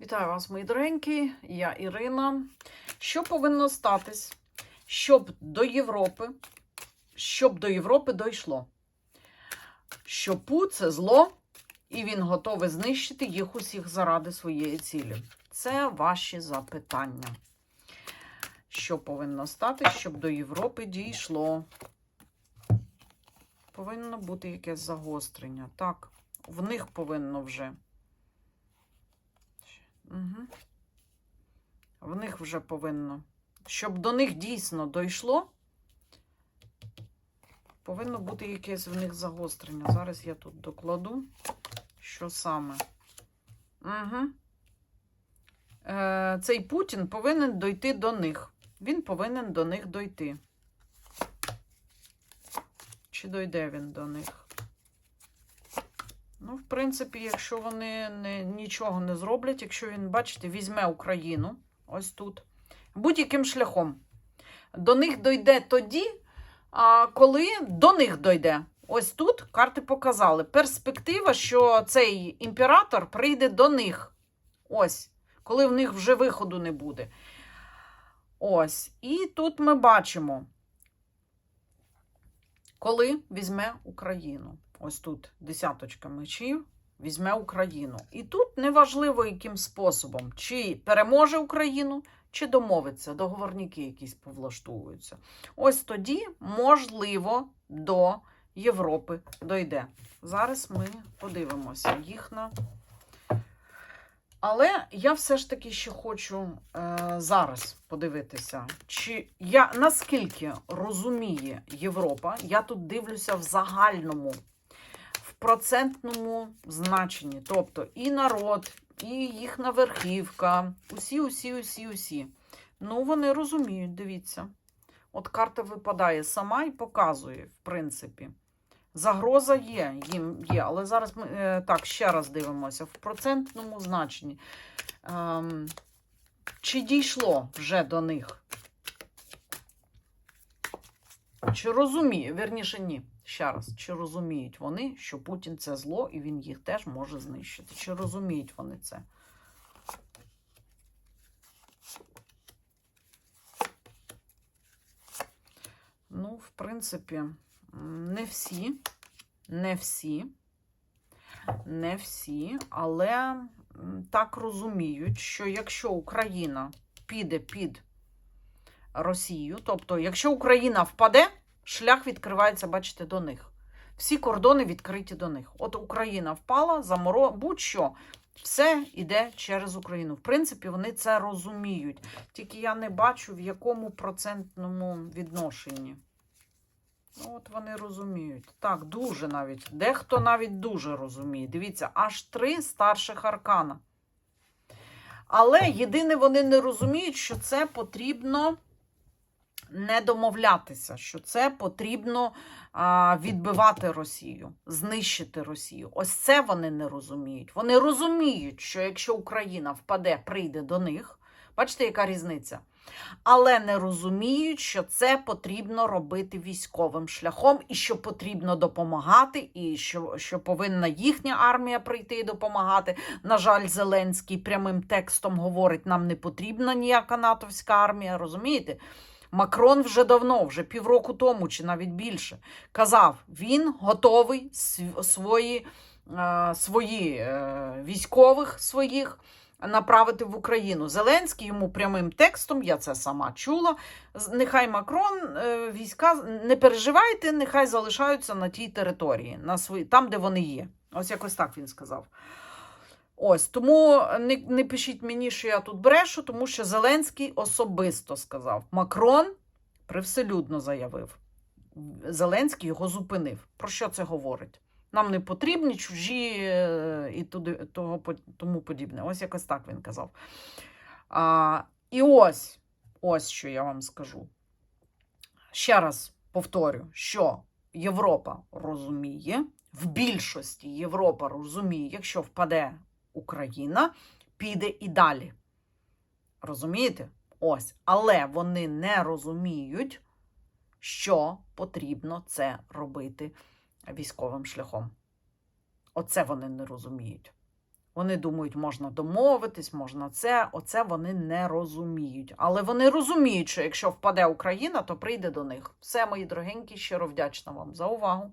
Вітаю вас, мої дорогенькі, я Ірина. Що повинно статись, щоб до Європи, щоб до Європи дійшло? Що Пу це зло, і він готовий знищити їх усіх заради своєї цілі. Це ваші запитання. Що повинно стати, щоб до Європи дійшло? Повинно бути якесь загострення. Так, в них повинно вже. Угу. В них вже повинно. Щоб до них дійсно дійшло, повинно бути якесь в них загострення. Зараз я тут докладу, що саме. Угу. Е, цей Путін повинен дойти до них. Він повинен до них дойти. Чи дойде він до них? Ну, в принципі, якщо вони не, нічого не зроблять, якщо він, бачите, візьме Україну ось тут, будь-яким шляхом, до них дойде тоді, коли до них дойде. Ось тут карти показали. Перспектива, що цей імператор прийде до них. Ось, коли в них вже виходу не буде. Ось. І тут ми бачимо, коли візьме Україну. Ось тут десяточка мечів візьме Україну. І тут неважливо, яким способом, чи переможе Україну, чи домовиться, договорники якісь повлаштовуються. Ось тоді, можливо, до Європи дойде. Зараз ми подивимося їх на. Але я все ж таки ще хочу е, зараз подивитися, чи я наскільки розуміє Європа, я тут дивлюся в загальному, процентному значенні. Тобто і народ, і їхня верхівка, усі, усі, усі, усі. Ну, вони розуміють, дивіться. От карта випадає сама і показує, в принципі. Загроза є, їм є, але зараз ми е, так ще раз дивимося в процентному значенні. Ем, чи дійшло вже до них? Чи розуміє, вірніше, ні. Ще раз, чи розуміють вони, що Путін це зло і він їх теж може знищити? Чи розуміють вони це? Ну, в принципі, не всі, не всі, не всі, але так розуміють, що якщо Україна піде під Росію, тобто, якщо Україна впаде, шлях відкривається, бачите, до них. Всі кордони відкриті до них. От Україна впала, заморо, будь-що, все йде через Україну. В принципі, вони це розуміють. Тільки я не бачу, в якому процентному відношенні. Ну, От вони розуміють. Так, дуже навіть. Дехто навіть дуже розуміє. Дивіться, аж три старших аркана. Але єдине, вони не розуміють, що це потрібно не домовлятися, що це потрібно відбивати Росію, знищити Росію. Ось це вони не розуміють. Вони розуміють, що якщо Україна впаде, прийде до них. Бачите, яка різниця? Але не розуміють, що це потрібно робити військовим шляхом, і що потрібно допомагати, і що, що повинна їхня армія прийти і допомагати. На жаль, Зеленський прямим текстом говорить: нам не потрібна ніяка натовська армія. Розумієте? Макрон вже давно, вже півроку тому, чи навіть більше, казав, він готовий свої, е, свої е, військових своїх направити в Україну. Зеленський йому прямим текстом, я це сама чула. Нехай Макрон е, війська не переживайте, нехай залишаються на тій території, на свої, там, де вони є. Ось якось так він сказав. Ось тому не, не пишіть мені, що я тут брешу, тому що Зеленський особисто сказав. Макрон привселюдно заявив. Зеленський його зупинив. Про що це говорить? Нам не потрібні чужі е, і туди, того, тому подібне. Ось якось так він казав. А, і ось, ось що я вам скажу. Ще раз повторю, що Європа розуміє, в більшості Європа розуміє, якщо впаде Україна піде і далі. Розумієте? Ось. Але вони не розуміють, що потрібно це робити військовим шляхом. Оце вони не розуміють. Вони думають, можна домовитись, можна це. Оце вони не розуміють. Але вони розуміють, що якщо впаде Україна, то прийде до них. Все, мої дорогенькі, щиро вдячна вам за увагу.